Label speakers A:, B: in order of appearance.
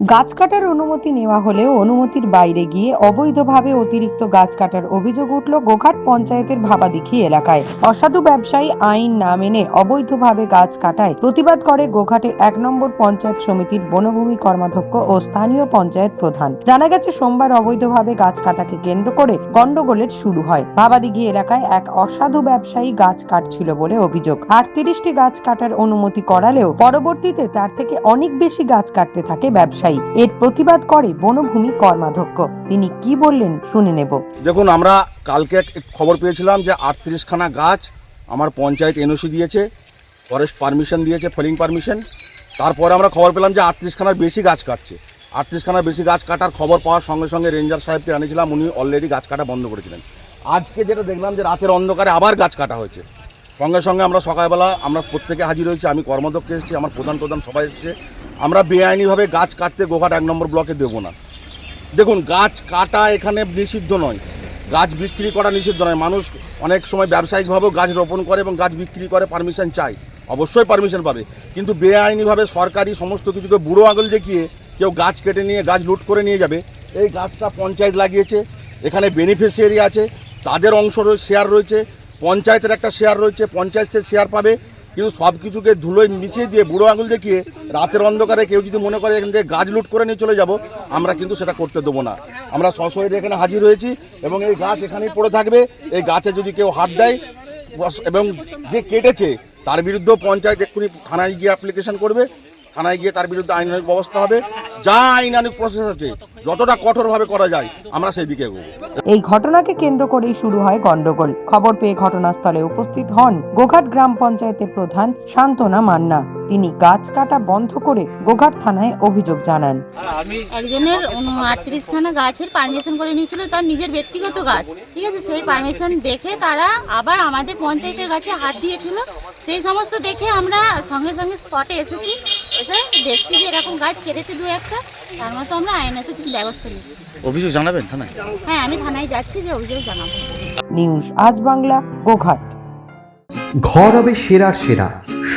A: গাছ কাটার অনুমতি নেওয়া হলেও অনুমতির বাইরে গিয়ে অবৈধভাবে অতিরিক্ত গাছ কাটার অভিযোগ উঠল গোঘাট পঞ্চায়েতের ভাবাদিঘি এলাকায়। অসাধু ব্যবসায়ী আইন না মেনে অবৈধভাবে গাছ কাটায় প্রতিবাদ করে গোঘাটের এক নম্বর পঞ্চায়েত সমিতির বনভূমি কর্মাধ্যক্ষ ও স্থানীয় পঞ্চায়েত প্রধান। জানা গেছে, সোমবার অবৈধভাবে গাছ কাটাকে কেন্দ্র করে গন্ডগোলের শুরু হয়। ভাবাদিঘি এলাকায় এক অসাধু ব্যবসায়ী গাছ কাটছিল বলে অভিযোগ। আটত্রিশটি গাছ কাটার অনুমতি করালেও পরবর্তীতে তার থেকে অনেক বেশি গাছ কাটতে থাকে ব্যবসায়ী। এর প্রতিবাদ করে বনভূমি কর্মাধ্যক্ষ। তিনি কি বললেন শুনে নেব।
B: দেখুন, আমরা কালকে খবর পেয়েছিলাম যে আটত্রিশখানা গাছ আমার পঞ্চায়েত এনওসি দিয়েছে, ফরেস্ট পারমিশন দিয়েছে, ফলিং পারমিশন। তারপরে আমরা খবর পেলাম যে আটত্রিশখানার বেশি গাছ কাটছে। আটত্রিশখানার বেশি গাছ কাটার খবর পাওয়ার সঙ্গে সঙ্গে রেঞ্জার সাহেবকে আনেছিলাম উনি অলরেডি গাছ কাটা বন্ধ করেছিলেন। আজকে যেটা দেখলাম যে রাতের অন্ধকারে আবার গাছ কাটা হয়েছে। সঙ্গে সঙ্গে আমরা সকালবেলা আমরা প্রত্যেকে হাজির হয়েছি, আমি কর্মদক্ষ এসেছি, আমার প্রধান প্রধান সবাই এসেছে। আমরা বেআইনিভাবে গাছ কাটতে গোঘাট এক নম্বর ব্লকে দেবো না। দেখুন, গাছ কাটা এখানে নিষিদ্ধ নয়। গাছ বিক্রি করা নিষিদ্ধ নয়। মানুষ অনেক সময় ব্যবসায়িকভাবেও গাছ রোপণ করে এবং গাছ বিক্রি করে পারমিশন চায়। অবশ্যই পারমিশন পাবে। কিন্তু বেআইনিভাবে সরকারি সমস্ত কিছুকে বুড়ো আঙুল দেখিয়ে কেউ গাছ কেটে নিয়ে, গাছ লুট করে নিয়ে যাবে। এই গাছটা পঞ্চায়েত লাগিয়েছে। এখানে বেনিফিশিয়ারি আছে। তাদের অংশ শেয়ার রয়েছে। পঞ্চায়েতের একটা শেয়ার রয়েছে। পঞ্চায়েতের শেয়ার পাবে। কিন্তু সব কিছুকে ধুলোয় মিশিয়ে দিয়ে বুড়ো আঙুল দেখিয়ে রাতের অন্ধকারে কেউ যদি মনে করে এখান থেকে গাছ লুট করে নিয়ে চলে যাব, আমরা কিন্তু সেটা করতে দেবো না। আমরা সশরীরে এখানে হাজির হয়েছি এবং এই গাছ এখানেই পড়ে থাকবে। এই গাছে যদি কেউ হাত দেয় এবং যে কেটেছে, তার বিরুদ্ধেও পঞ্চায়েত এক্ষুনি থানায় গিয়ে অ্যাপ্লিকেশন করবে। থানায় গিয়ে তার বিরুদ্ধে আইনানিক ব্যবস্থা হবে। যা আইনানিক প্রসেস আছে, যতটা কঠোরভাবে করা যায়, আমরা সেই দিকে
A: এই ঘটনাকে কেন্দ্র করেই শুরু হয় গন্ডগোল খবর পেয়ে ঘটনাস্থলে উপস্থিত হন গোঘাট গ্রাম পঞ্চায়েতের প্রধান শান্তনা মান্না। তিনি গাছ কাটা বন্ধ করে গোঘাট থানায় অভিযোগ জানান।
C: একজনের আটত্রিশ আটত্রিশখানা গাছের পারমিশন করে নিয়েছিল তার নিজের ব্যক্তিগত গাছ। ঠিক আছে সেই পারমিশন দেখে তারা আবার আমাদের পঞ্চায়েতের গাছে হাত দিয়েছিল। সেই সমস্ত দেখে আমরা সঙ্গে সঙ্গে স্পটে এসেছি। এসে দেখছি যে এরকম গাছ কেটেছে দু একটা। তার মতো আমরা আইনত কিছু ব্যবস্থা নিচ্ছি।
D: অভিযোগ জানাবেন থানায়?
C: হ্যাঁ আমি থানায় যাচ্ছি যে অভিযোগ জানাব।
A: নিউজ আজ বাংলা গোঘাট।
E: ঘর হবে সেরার সেরা।